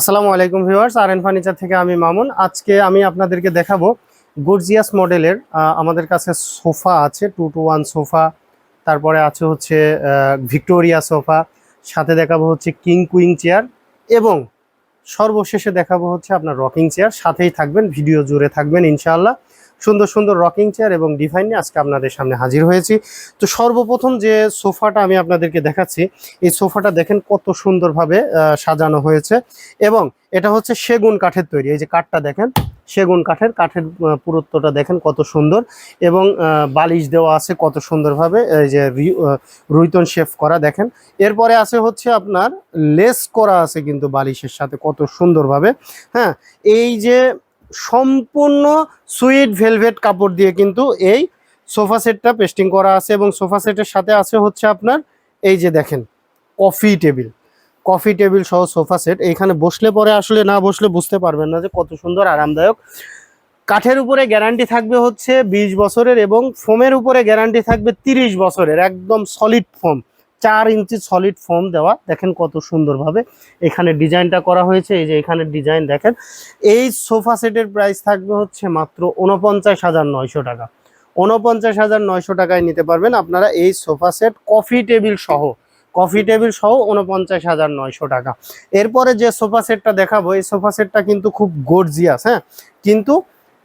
আসসালামু আলাইকুম ভিউয়ার্স, আর N furniture থেকে আমি মামুন। আজকে আমি আপনাদেরকে দেখাবো গর্জিয়াস মডেলের আমাদের কাছে সোফা আছে টু টু ওয়ান সোফা, তারপরে আছে হচ্ছে ভিক্টোরিয়া সোফা, সাথে দেখাবো হচ্ছে কিং কুইং চেয়ার এবং সর্বশেষে দেখাবো হচ্ছে আপনার রকিং চেয়ার সাথেই থাকবেন ভিডিও জুড়ে থাকবেন, ইনশাআল্লাহ। সুন্দর সুন্দর রকিং চেয়ার এবং ডিভাইন নিয়ে আজকে আপনাদের সামনে হাজির হয়েছি। তো সর্বপ্রথম যে সোফাটা আমি আপনাদেরকে দেখাচ্ছি, এই সোফাটা দেখেন কত সুন্দরভাবে সাজানো হয়েছে এবং এটা হচ্ছে সেগুন কাঠের তৈরি। এই যে কাঠটা দেখেন, সেগুন কাঠের কাঠের পুরুত্বটা দেখেন কত সুন্দর এবং বালিশ দেওয়া আছে কত সুন্দরভাবে, এই যে রুইতন শেফ করা দেখেন। এরপরে আছে হচ্ছে আপনার লেস করা আছে কিন্তু বালিশের সাথে কত সুন্দরভাবে হ্যাঁ? এই যে সম্পূর্ণ সুইট ভেলভেট কাপড় দিয়ে কিন্তু এই সোফা সেটটা পেস্টিং করা আছে এবং সোফা সেটের সাথে আছে হচ্ছে আপনার এই যে দেখেন কফি টেবিল। কফি টেবিল সহ সোফা সেট। এইখানে বসলে পরে আসলে না বসলে বুঝতে পারবেন না যে কত সুন্দর আরামদায়ক। কাঠের উপরে গ্যারান্টি থাকবে হচ্ছে বিশ বছরের এবং ফোমের উপরে গ্যারান্টি থাকবে তিরিশ বছরের। একদম সলিড ফোম চার ইঞ্চি সলিড ফোম দেওয়া। দেখেন কত সুন্দরভাবে এখানে ডিজাইনটা করা হয়েছে। এই যে এখানে ডিজাইন দেখেন। এই সোফা সেটের প্রাইস থাকবে হচ্ছে মাত্র উনপঞ্চাশ হাজার নয়শো টাকা। উনপঞ্চাশ হাজার নয়শো টাকায় নিতে পারবেন আপনারা এই সোফা সেট কফি টেবিল সহ। কফি টেবিল সহ উনপঞ্চাশ হাজার নয়শো টাকা। এরপরে যে সোফা সেটটা দেখাবো, এই সোফা সেটটা কিন্তু খুব গর্জিয়াস হ্যাঁ? কিন্তু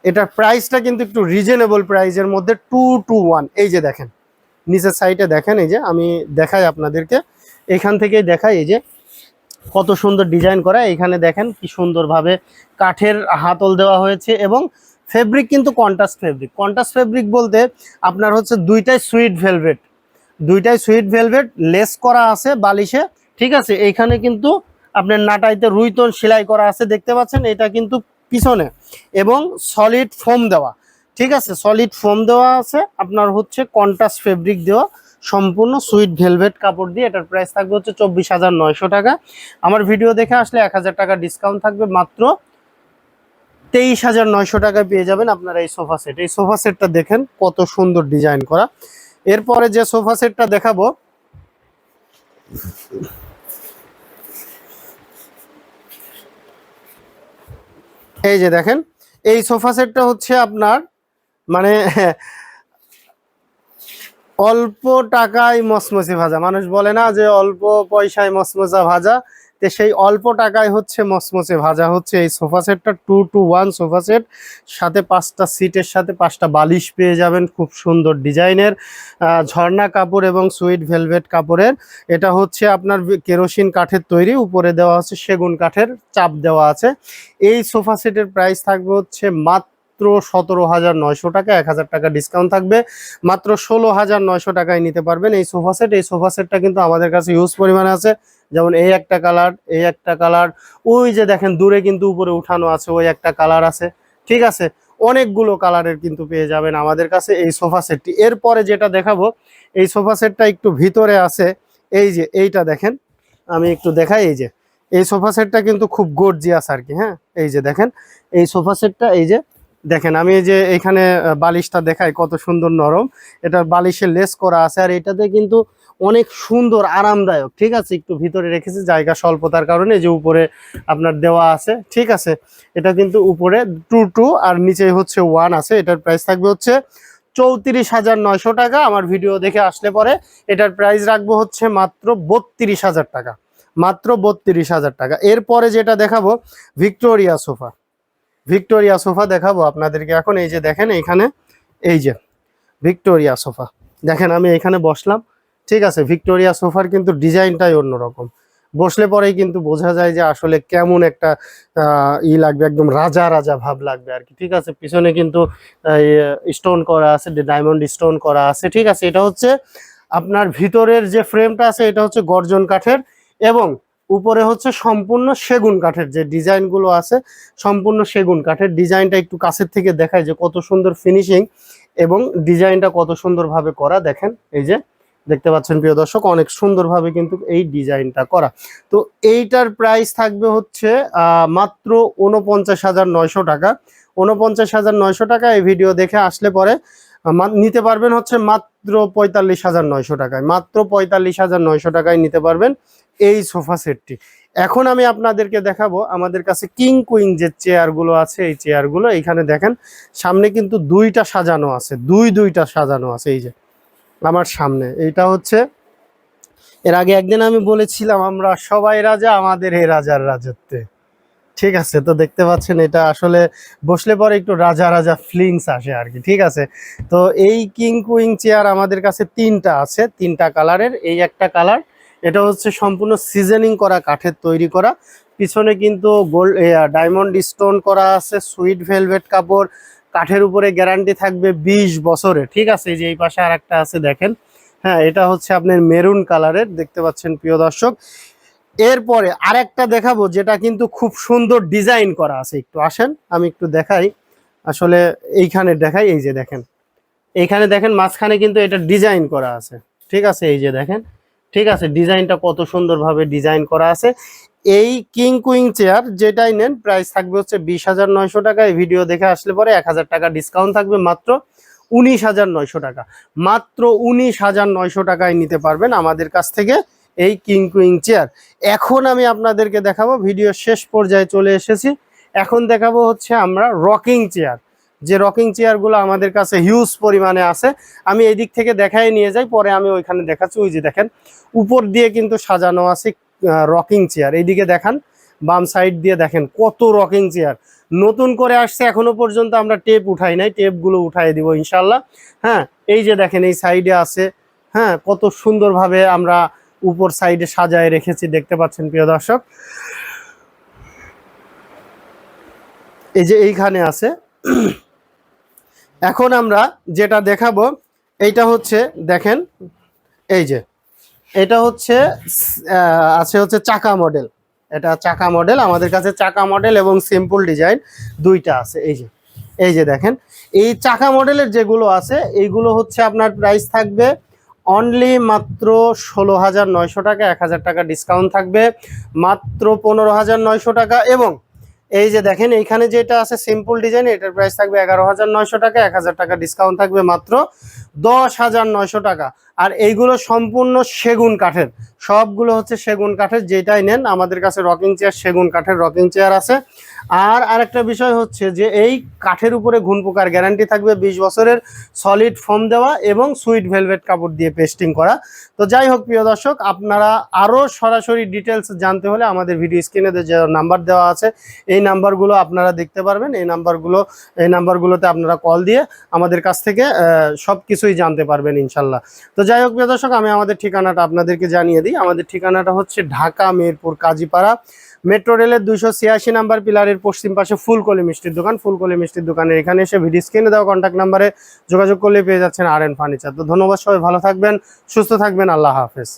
এটার প্রাইসটা কিন্তু একটু রিজনেবল প্রাইসের মধ্যে টু টু ওয়ান এই যে দেখেন নিচের সাইডে দেখেন, এই যে আমি দেখাই আপনাদেরকে। এখান থেকেই দেখাই, এই যে কত সুন্দর ডিজাইন করা। এখানে দেখেন কি সুন্দরভাবে কাঠের হাতল দেওয়া হয়েছে এবং ফেব্রিক কিন্তু কন্ট্রাস্ট ফেব্রিক কন্ট্রাস্ট ফেব্রিক বলতে আপনার হচ্ছে দুইটাই সুইট ভেলভেট দুইটাই সুইট ভেলভেট লেস করা আছে বালিশে, ঠিক আছে? এইখানে কিন্তু আপনার নাটাইতে রুইতন সেলাই করা আছে, দেখতে পাচ্ছেন? এটা কিন্তু পিছনে। এবং সলিড ফোম দেওয়া। ঠিক আছে সলিড ফোম দেওয়া আছে। আপনার হচ্ছে কন্ট্রাস্ট ফেব্রিক দেওয়া, সম্পূর্ণ সুইট ভেলভেট কাপড় দিয়ে। এটার প্রাইস থাকবে হচ্ছে চব্বিশ হাজার নয়শো টাকা। আমার ভিডিও দেখে আসলে এক হাজার টাকা ডিসকাউন্ট থাকবে। মাত্র তেইশ হাজার নয়শো টাকায় পেয়ে যাবেন আপনারা এই সোফা সেট এই সোফা সেটটা দেখেন, কত সুন্দর ডিজাইন করা। এরপরে যে সোফা সেটটা দেখাবো, এই যে দেখেন, এই সোফা সেটটা হচ্ছে আপনার মানে অল্প টাকায় মসমসে ভাজা। মানুষ বলে না যে অল্প পয়সায় মসমসা ভাজা। তো সেই অল্প টাকায় হচ্ছে মসমসে ভাজা। হচ্ছে এই সোফা সেটটা two two one sofa set. সাথে পাঁচটা সিটের সাথে পাঁচটা বালিশ পেয়ে যাবেন খুব সুন্দর ডিজাইনের। ঝর্ণা কাপড় এবং সুইট ভেলভেট কাপড়ের। এটা হচ্ছে আপনার কেরোসিন কাঠের তৈরি। উপরে দেওয়া হচ্ছে সেগুন কাঠের চাপ দেওয়া আছে। এই সোফা সেটের প্রাইস থাকবে হচ্ছে মাত্র সতেরো হাজার নয়শো টাকা, এক হাজার টাকা ডিসকাউন্ট থাকবে। মাত্র ষোলো হাজার নয়শো টাকায় নিতে পারবেন এই সোফা সেট এই সোফা সেটটা কিন্তু আমাদের কাছে ইউজ পরিমাণে আছে। যেমন এই একটা কালার এই একটা কালার ওই যে দেখেন, দূরে কিন্তু উপরে উঠানো আছে, ওই একটা কালার আছে। ঠিক আছে? অনেকগুলো কালারের কিন্তু পেয়ে যাবেন আমাদের কাছে এই সোফা সেটটি এরপরে যেটা দেখাবো, এই সোফা সেটটা একটু ভিতরে আছে। এই যে, এইটা দেখেন, আমি একটু দেখাই, এই যে। এই সোফা সেটটা কিন্তু খুব গর্জিয়াস আর কি হ্যাঁ? এই যে দেখেন, এই সোফা সেটটা এই যে দেখেন, আমি যে এখানে বালিশটা দেখাই, কত সুন্দর নরম। এটা বালিশের লেস করা আছে, আর এটাতে কিন্তু অনেক সুন্দর, আরামদায়ক, ঠিক আছে? একটু ভিতরে রেখেছি, জায়গা স্বল্পতার কারণে যে উপরে আপনার দেওয়া আছে, ঠিক আছে? এটা কিন্তু উপরে টু টু, আর নিচে হচ্ছে ওয়ান আছে, এটার প্রাইস থাকবে হচ্ছে চৌত্রিশ হাজার নয়শো টাকা। আমার ভিডিও দেখে আসলে পরে এটার প্রাইস রাখব হচ্ছে মাত্র বত্রিশ হাজার টাকা, মাত্র বত্রিশ হাজার টাকা। এরপরে যেটা দেখাবো, ভিক্টোরিয়া সোফা। ভিক্টোরিয়া সোফা দেখাবো আপনাদেরকে। এখন এই যে দেখেন, এইখানে এই যে ভিক্টোরিয়া সোফা। দেখেন, আমি এখানে বসলাম। ঠিক আছে, ভিক্টোরিয়া সোফার কিন্তু ডিজাইনটাই অন্যরকম। বসলে পরেই কিন্তু বোঝা যায় যে আসলে কেমন একটা ই লাগবে, একদম রাজা রাজা ভাব লাগবে আর কি। ঠিক আছে, পিছনে কিন্তু স্টোন করা আছে ডায়মন্ড স্টোন করা আছে। ঠিক আছে, এটা হচ্ছে আপনার ভিতরের যে ফ্রেমটা আছে, এটা হচ্ছে গর্জন কাঠের এবং উপরে হচ্ছে সম্পূর্ণ সেগুন কাঠের যে ডিজাইনগুলো আছে, সম্পূর্ণ সেগুন কাঠের ডিজাইনটা একটু কাছের থেকে দেখায় যে কত সুন্দর ফিনিশিং এবং ডিজাইনটা কত সুন্দরভাবে করা। দেখেন, এই যে দেখতে পাচ্ছেন প্রিয় দর্শক, অনেক সুন্দরভাবে কিন্তু এই ডিজাইনটা করা। তো এইটার প্রাইস থাকবে হচ্ছে মাত্র উনপঞ্চাশ হাজার নয়শো টাকা। উনপঞ্চাশ হাজার নয়শো টাকা এই ভিডিও দেখে আসলে পরে নিতে পারবেন হচ্ছে মাত্র পঁয়তাল্লিশ হাজার নয়শো টাকায়। মাত্র পঁয়তাল্লিশ হাজার নয়শো টাকায় নিতে পারবেন এই সোফা সেটটি। এখন আমি আপনাদেরকে দেখাবো আমাদের কাছে কিং কুইং যে চেয়ারগুলো আছে, এই চেয়ারগুলো। এইখানে দেখেন, সামনে কিন্তু দুইটা সাজানো আছে, দুই দুইটা সাজানো আছে, এই যে আমার সামনে। এইটা হচ্ছে, এর আগে একদিন আমি বলেছিলাম, আমরা সবাই রাজা, আমাদের এই রাজার রাজত্বে। ঠিক আছে, তো দেখতে পাচ্ছেন এটা আসলে বসলে পরে একটু রাজা রাজা ফিলিংস আসে আর কি, ঠিক আছে? তো এই কিং কুইং চেয়ার আমাদের কাছে তিনটা আছে, তিনটা কালারের, এই একটা কালার, এটা হচ্ছে সম্পূর্ণ সিজনিং করা, কাঠের তৈরি করা, পিছনে কিন্তু গোল্ড ডায়মন্ড স্টোন করা আছে, সুইট ভেলভেট কাপড়, কাঠের উপরে গ্যারান্টি থাকবে ২০ বছরে, ঠিক আছে? যে এই পাশে আর একটা আছে, দেখেন হ্যাঁ এটা হচ্ছে আপনার মেরুন কালারের, দেখতে পাচ্ছেন প্রিয় দর্শক এরপরে আরেকটা দেখাবো যেটা কিন্তু খুব সুন্দর ডিজাইন করা আছে। একটু আসেন, আমি একটু দেখাই। আসলে এইখানে দেখাই, এই যে দেখেন। এইখানে দেখেন, মাঝখানে কিন্তু এটা ডিজাইন করা আছে। ঠিক আছে, এই যে দেখেন। ঠিক আছে, ডিজাইনটা কত সুন্দরভাবে ডিজাইন করা আছে। এই কিং কুইং চেয়ার যেটাই নেন, প্রাইস থাকবে হচ্ছে বিশ হাজার নয়শো টাকা। এই ভিডিও দেখে আসলে পরে এক হাজার টাকা ডিসকাউন্ট থাকবে, মাত্র উনিশ হাজার নয়শো টাকা। মাত্র উনিশ হাজার নয়শো টাকায় নিতে পারবেন আমাদের কাছ থেকে এই কিং কুইং চেয়ার। এখন আমি আপনাদেরকে দেখাবো, ভিডিও শেষ পর্যায়ে চলে এসেছি। এখন দেখাবো হচ্ছে আমরা রকিং চেয়ার। যে রকিং চেয়ারগুলো আমাদের কাছে হিউজ পরিমাণে আছে, আমি এই দিক থেকে দেখাই নিয়ে যাই, পরে আমি ওইখানে দেখাচ্ছি। ওই যে দেখেন, উপর দিয়ে কিন্তু সাজানো আছে রকিং চেয়ার। এইদিকে দেখান, বাম সাইড দিয়ে দেখেন কত রকিং চেয়ার। নতুন করে আসছে, এখনও পর্যন্ত আমরা টেপ উঠাই নাই টেপগুলো উঠাই দিব ইনশাল্লাহ হ্যাঁ এই যে দেখেন, এই সাইডে আছে। হ্যাঁ কত সুন্দরভাবে আমরা উপর সাইডে সাজায় রেখেছি, দেখতে পাচ্ছেন প্রিয় দর্শক। এই যে এইখানে আছে। এখন আমরা যেটা দেখাবো, এইটা হচ্ছে, দেখেন, এই যে, এটা হচ্ছে আছে হচ্ছে চাকা মডেল। এটা চাকা মডেল, আমাদের কাছে চাকা মডেল এবং সিম্পল ডিজাইন দুইটা আছে। এই যে এই যে দেখেন, এই চাকা মডেলের যেগুলো আছে, এইগুলো হচ্ছে আপনার প্রাইস থাকবে অনলি মাত্র ষোলো হাজার নয়শো টাকা, এক হাজার টাকা ডিসকাউন্ট থাকবে। মাত্র পনেরো হাজার নয়শো টাকা এবং এই যে দেখেন, এইখানে যেটা আছে সিম্পল ডিজাইন এটার প্রাইস থাকবে এগারো হাজার নয়শো টাকা, এক হাজার টাকা ডিসকাউন্ট থাকবে মাত্র দশ হাজার নয়শো টাকা। আর এইগুলো সম্পূর্ণ সেগুন কাঠের। সবগুলো হচ্ছে সেগুন কাঠের, যেটাই নেন আমাদের কাছে রকিং চেয়ার সেগুন কাঠের রকিং চেয়ার আছে। আর আরেকটা বিষয় হচ্ছে যে এই কাঠের উপরে ঘুন পোকার গ্যারান্টি থাকবে বিশ বছরের সলিড ফর্ম দেওয়া এবং সুইট ভেলভেট কাপড় দিয়ে পেস্টিং করা। তো যাই হোক, প্রিয় দর্শক, আপনারা আরও সরাসরি ডিটেলস জানতে হলে আমাদের ভিডিও স্ক্রিনে যে নাম্বার দেওয়া আছে, এই নাম্বারগুলো আপনারা দেখতে পারবেন। এই নাম্বারগুলো এই নাম্বারগুলোতে আপনারা কল দিয়ে আমাদের কাছ থেকে সব কিছুই জানতে পারবেন ইনশাল্লাহ। তো যাই হোক প্রিয় দর্শক, আমি আমাদের ঠিকানাটা আপনাদেরকে জানিয়ে দিই। আমাদের ঠিকানাটা হচ্ছে ঢাকা, মেরপুর, কাজীপাড়া মেট্রো রেলের দুইশো ছিয়াশি নাম্বার পিলারের পশ্চিম পাশে ফুলকলি মিষ্টির দোকান। ফুলকলি মিষ্টির দোকানের এখানে এসে ভিডিও স্ক্রিনে দেওয়া কন্ট্যাক্ট নাম্বারে যোগাযোগ করলে পেয়ে যাচ্ছেন আর এন ফার্নিচার। তো ধন্যবাদ সবাই, ভালো থাকবেন, সুস্থ থাকবেন, আল্লাহ হাফেজ।